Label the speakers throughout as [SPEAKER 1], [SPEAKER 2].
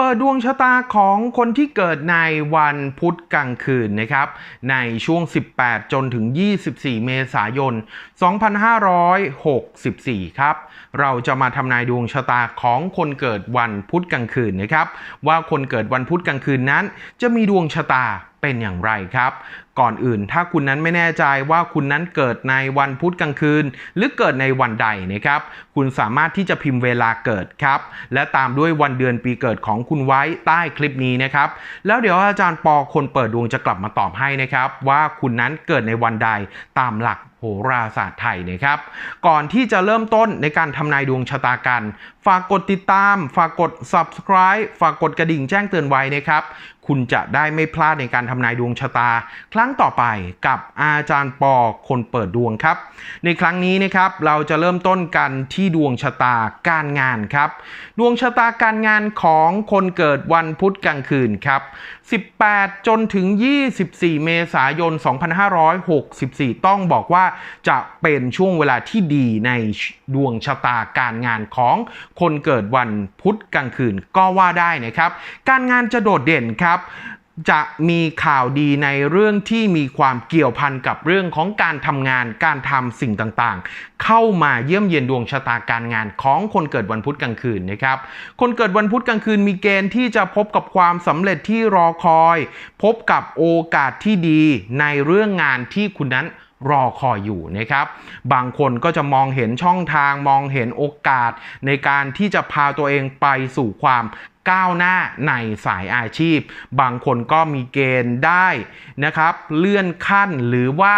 [SPEAKER 1] เปิดดวงชะตาของคนที่เกิดในวันพุธกลางคืนนะครับในช่วง 18 จนถึง 24 เมษายน 2564 ครับ เราจะมาทำนายดวงชะตาของคนเกิดวันพุธกลางคืนนะครับ ว่าคนเกิดวันพุธกลางคืนนั้น จะมีดวงชะตา เป็นอย่างไรครับ ก่อนอื่นถ้าคุณนั้นไม่แน่ใจว่าคุณนั้นเกิดในวันพุธกลางคืน หรือเกิดในวันใดนะครับ คุณสามารถที่จะพิมพ์เวลาเกิดครับ และตามด้วยวันเดือนปีเกิดของคุณไว้ใต้คลิปนี้นะครับ แล้วเดี๋ยวอาจารย์ปอคนเปิดดวงจะกลับมาตอบให้นะครับว่าคุณนั้นเกิดในวันใดตามหลักโหราศาสตร์ไทยนะครับ ก่อนที่จะเริ่มต้นในการทำนายดวงชะตากัน ฝากกดติดตาม ฝากกด subscribe ฝากกดกระดิ่งแจ้งเตือนไว้นะครับ คุณจะได้ไม่พลาดในการทำนายดวงชะตา ครั้งต่อไปกับอาจารย์ปอคนเปิดดวงครับ ในครั้งนี้นะครับเราจะเริ่มต้นกันที่ดวงชะตาการงานครับ ดวงชะตาการงานของคนเกิดวันพุธกลางคืนครับ 18 จนถึง 24 เมษายน 2564 ต้องบอกว่าจะเป็นช่วงเวลาที่ดีในดวงชะตาการงานของคนเกิดวันพุธกลางคืนก็ว่าได้นะครับ การงานจะโดดเด่นครับจะมีข่าวดีในเรื่องที่มีความเกี่ยวพันกับเรื่องของการทำงานการทำสิ่งต่างๆ เข้ามาเยี่ยมเยียนดวงชะตาการงานของคนเกิดวันพุธกลางคืนนะครับ คนเกิดวันพุธกลางคืนมีเกณฑ์ที่จะพบกับความสำเร็จที่รอคอย พบกับโอกาสที่ดีในเรื่องงานที่คุณนั้นรอคอยอยู่นะครับ บางคนก็จะมองเห็นช่องทางมองเห็นโอกาสในการที่จะพาตัวเองไปสู่ความก้าวหน้าในสายอาชีพ บางคนก็มีเกณฑ์ได้นะครับ เลื่อนขั้นหรือว่า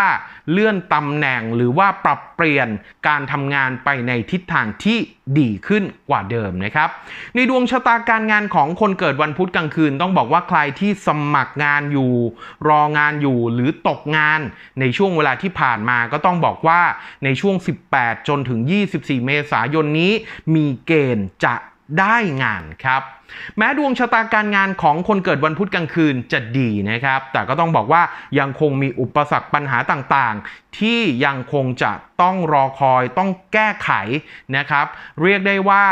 [SPEAKER 1] เลื่อนตำแหน่งหรือว่าปรับเปลี่ยนการทำงานไปในทิศทางที่ดีขึ้นกว่าเดิมนะครับ ในดวงชะตาการงานของคนเกิดวันพุธกลางคืน ต้องบอกว่าใครที่สมัครงานอยู่ รองานอยู่หรือตกงานในช่วงเวลาที่ผ่านมาก็ต้องบอกว่าในช่วง 18 จนถึง 24 เมษายนนี้ มีเกณฑ์จะ ได้งานครับ แม้ดวงชะตาการงานของคนเกิดวันพุธกลางคืนจะดีนะครับ แต่ก็ต้องบอกว่ายังคงมีอุปสรรคปัญหาต่างๆ ที่ยังคงจะต้องรอคอยต้องแก้ไขนะครับ เรียกได้ว่า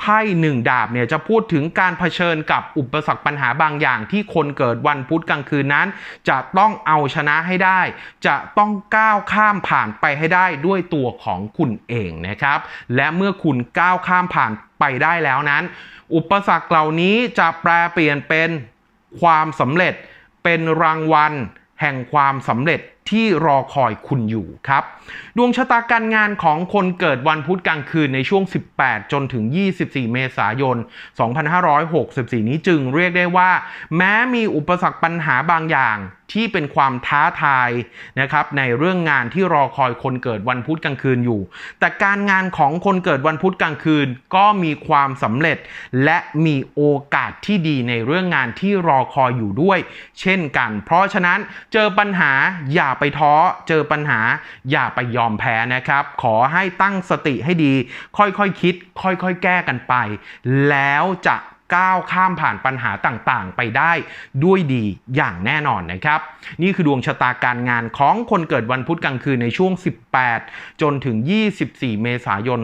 [SPEAKER 1] ไพ่หนึ่งดาบเนี่ยจะพูดถึงการเผชิญกับอุปสรรคปัญหาบางอย่างที่คนเกิดวันพุธกลางคืนนั้น จะต้องเอาชนะให้ได้ จะต้องก้าวข้ามผ่านไปให้ได้ด้วยตัวของคุณเองนะครับ และเมื่อคุณก้าวข้ามผ่านไปได้แล้วนั้น อุปสรรคเหล่านี้จะแปลเปลี่ยนเป็นความสำเร็จเป็นรางวัลแห่งความสำเร็จ ที่รอคอยคุณอยู่ครับ ดวงชะตาการงานของคนเกิดวันพุธกลางคืนในช่วง 18 จนถึง 24 เมษายน 2564 นี้จึงเรียกได้ว่า แม้มีอุปสรรคปัญหาบางอย่าง ที่เป็นความท้าทายนะครับในเรื่องงานที่รอคอยคนเกิดวันพุธกลางคืนอยู่ แต่การงานของคนเกิดวันพุธกลางคืนก็มีความสำเร็จ และมีโอกาสที่ดีในเรื่องงานที่รอคอยอยู่ด้วย เช่นกัน เพราะฉะนั้นเจอปัญหาอย่าไปท้อ เจอปัญหาอย่าไปยอมแพ้นะครับ ขอให้ตั้งสติให้ดี ค่อยๆคคิด ค่อยๆแก้กันไป แล้วจะ ก้าวข้ามผ่านปัญหาต่างๆ ไปได้ด้วยดีอย่างแน่นอนนะครับ นี่คือดวงชะตาการงานของคนเกิดวันพุธกลางคืนในช่วง 18 จนถึง 24 เมษายน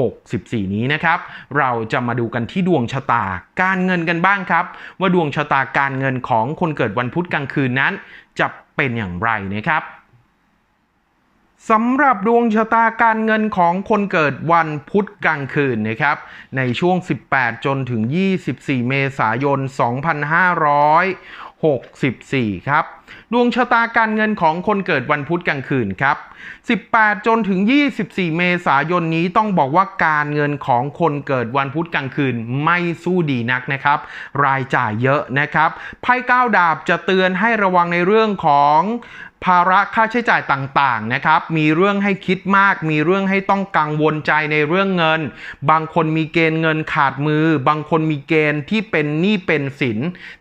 [SPEAKER 1] 2564 นี้นะครับ เราจะมาดูกันที่ดวงชะตาการเงินกันบ้างครับ ว่าดวงชะตาการเงินของคนเกิดวันพุธกลางคืนนั้น จะเป็นอย่างไรนะครับ สำหรับดวงชะตาการเงินของคนเกิดวันพุธกลางคืนนะครับ ในช่วง 18 จนถึง 24 เมษายน 2564 ครับ ดวงชะตาการเงินของคนเกิดวันพุธกลางคืนครับ 18 จนถึง 24 เมษายนนี้ต้องบอกว่าการเงินของคนเกิดวันพุธกลางคืนไม่สู้ดีนักนะครับ รายจ่ายเยอะนะครับ ไพ่ก้าวดาบจะเตือนให้ระวังในเรื่องของภาระค่าใช้จ่ายต่างๆนะครับ มีเรื่องให้คิดมาก มีเรื่องให้ต้องกังวลใจในเรื่องเงิน บางคนมีเกณฑ์เงินขาดมือ บางคนมีเกณฑ์ที่เป็นหนี้เป็นสิน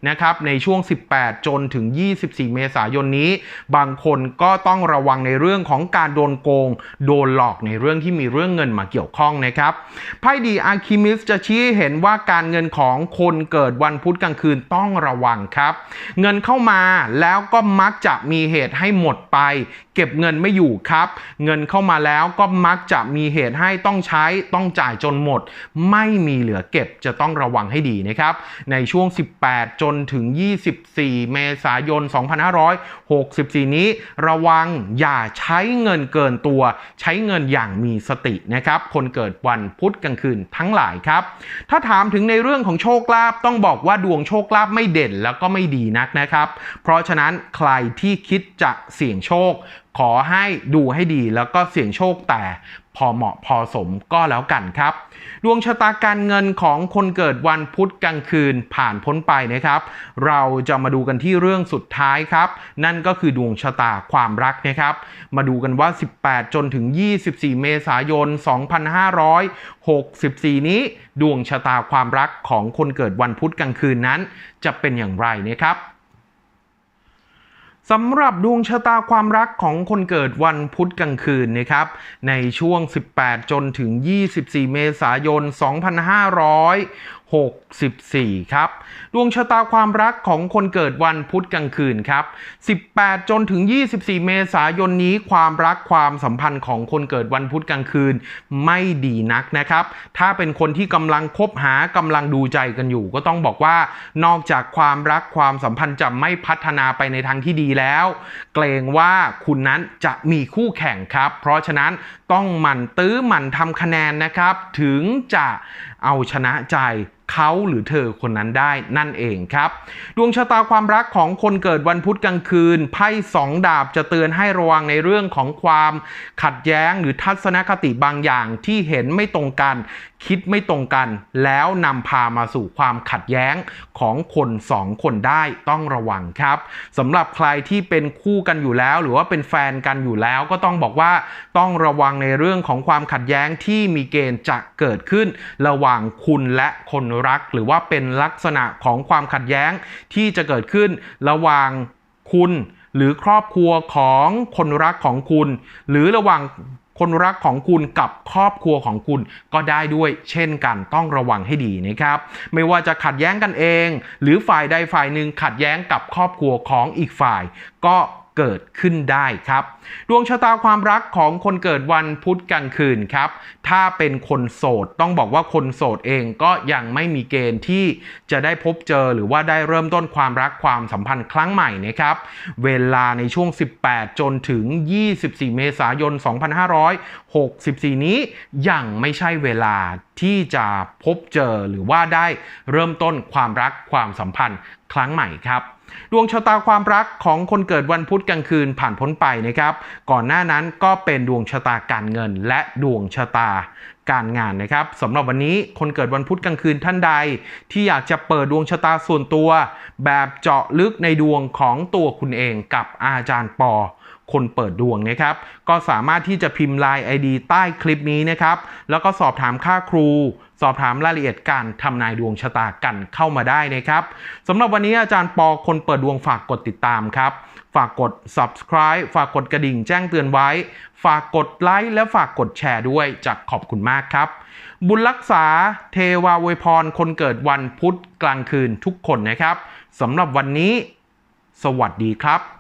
[SPEAKER 1] นะครับ ในช่วง 18 จนถึง 24 เมษายนนี้ บางคนก็ต้องระวังในเรื่องของการโดนโกง โดนหลอกในเรื่องที่มีเรื่องเงินมาเกี่ยวข้องนะครับไพ่ดีอาร์คิมิสจะชี้เห็นว่าการเงินของคนเกิดวันพุธกลางคืนต้องระวังครับ เงินเข้ามาแล้วก็มักจะมีเหตุให้หมดไปเก็บเงินไม่อยู่ครับ เงินเข้ามาแล้วก็มักจะมีเหตุให้ต้องใช้ต้องจ่ายจนหมด ไม่มีเหลือเก็บจะต้องระวังให้ดีนะครับ ในช่วง 18 จนถึง 24 เมษายน 2564 นี้ ระวังอย่าใช้เงินเกินตัว ใช้เงินอย่างมีสตินะครับ คนเกิดวันพุธกลางคืนทั้งหลายครับ ถ้าถามถึงในเรื่องของโชคลาภต้องบอกว่าดวงโชคลาภไม่เด่นแล้วก็ไม่ดีนักนะครับ เพราะฉะนั้นใครที่คิดจะเสี่ยงโชค ขอให้ดูให้ดีแล้วก็เสี่ยงโชคแต่พอเหมาะพอสมก็แล้วกันครับ ดวงชะตาการเงินของคนเกิดวันพุธกลางคืนผ่านพ้นไปนะครับ เราจะมาดูกันที่เรื่องสุดท้ายครับ นั่นก็คือดวงชะตาความรักนะครับ มาดูกันว่า 18 จนถึง 24 เมษายน 2564 นี้ ดวงชะตาความรักของคนเกิดวันพุธกลางคืนนั้น จะเป็นอย่างไรนะครับ สำหรับดวงชะตาความรักของคนเกิดวันพุธกลางคืนนะครับ ในช่วง 18 จนถึง 24 เมษายน64 ครับ ดวงชะตาความรักของคนเกิดวันพุธกลางคืนครับ 18 จนถึง 24 เมษายนนี้ความรักความสัมพันธ์ของคนเกิดวันพุธกลางคืนไม่ดีนักนะครับ ถ้าเป็นคนที่กำลังคบหากำลังดูใจกันอยู่ ก็ต้องบอกว่านอกจากความรักความสัมพันธ์จะไม่พัฒนาไปในทางที่ดีแล้ว เกรงว่าคุณนั้นจะมีคู่แข่งครับ เพราะฉะนั้นต้องหมั่นตื้อหมั่นทำคะแนนนะครับ ถึงจะ เอาชนะใจเขาหรือเธอคนนั้นได้นั่นเองครับ ดวงชะตาความรักของคนเกิดวันพุธกลางคืนไพ่สองดาบจะเตือนให้ระวังในเรื่องของความขัดแย้งหรือทัศนคติบางอย่างที่เห็นไม่ตรงกัน คิดไม่ตรงกัน แล้วนำพามาสู่ความขัดแย้งของคนสองคนได้ต้องระวังครับสำหรับใครที่เป็นคู่กันอยู่แล้ว หรือว่าเป็นแฟนกันอยู่แล้วก็ต้องบอกว่าต้องระวังในเรื่องของความขัดแย้งที่มีเกณฑ์จะเกิดขึ้น ระหว่างคุณและคนรัก หรือว่าเป็นลักษณะของความขัดแย้งที่จะเกิดขึ้นระหว่างคุณ หรือครอบครัวของคนรักของคุณ หรือระหว่างคนรักของคุณกับครอบครัวของคุณก็ได้ด้วยเช่นกันต้องระวังให้ดีนะครับ ไม่ว่าจะขัดแย้งกันเอง หรือฝ่ายใดฝ่ายหนึ่งขัดแย้งกับครอบครัวของอีกฝ่าย ก็ เกิดขึ้นได้ครับ ดวงชะตาความรักของคนเกิดวันพุธกลางคืนครับ ถ้าเป็นคนโสดต้องบอกว่าคนโสดเองก็ยังไม่มีเกณฑ์ที่จะได้พบเจอหรือว่าได้เริ่มต้นความรักความสัมพันธ์ครั้งใหม่นะครับ เวลาในช่วง 18 จนถึง 24 เมษายน 2564 นี้ยังไม่ใช่เวลาที่จะพบเจอหรือว่าได้เริ่มต้นความรักความสัมพันธ์ครั้งใหม่ครับดวงชะตาความรักของคนเกิดวันพุธกลางคืนผ่านพ้นไปนะครับ ก่อนหน้านั้นก็เป็นดวงชะตาการเงินและดวงชะตา การงานนะครับสำหรับวันนี้คนเกิดวันพุธกลางคืนท่านใด ที่อยากจะเปิดดวงชะตาส่วนตัว แบบเจาะลึกในดวงของตัวคุณเองกับอาจารย์ปอ คนเปิดดวงนะครับ ก็สามารถที่จะพิมพ์ไลน์ ID ใต้คลิปนี้นะครับ แล้วก็สอบถามค่าครู สอบถามรายละเอียดการทำนายดวงชะตากันเข้ามาได้นะครับสำหรับวันนี้อาจารย์ปอคนเปิดดวงฝากกดติดตามครับ ฝากกด subscribe ฝากกดกระดิ่งแจ้งเตือนไว้ ฝากกดไลค์และฝากกดแชร์ด้วยจะขอบคุณมากครับ บุญรักษาเทวาวยพรคนเกิดวันพุธกลางคืนทุกคนนะครับสำหรับวันนี้ สวัสดีครับ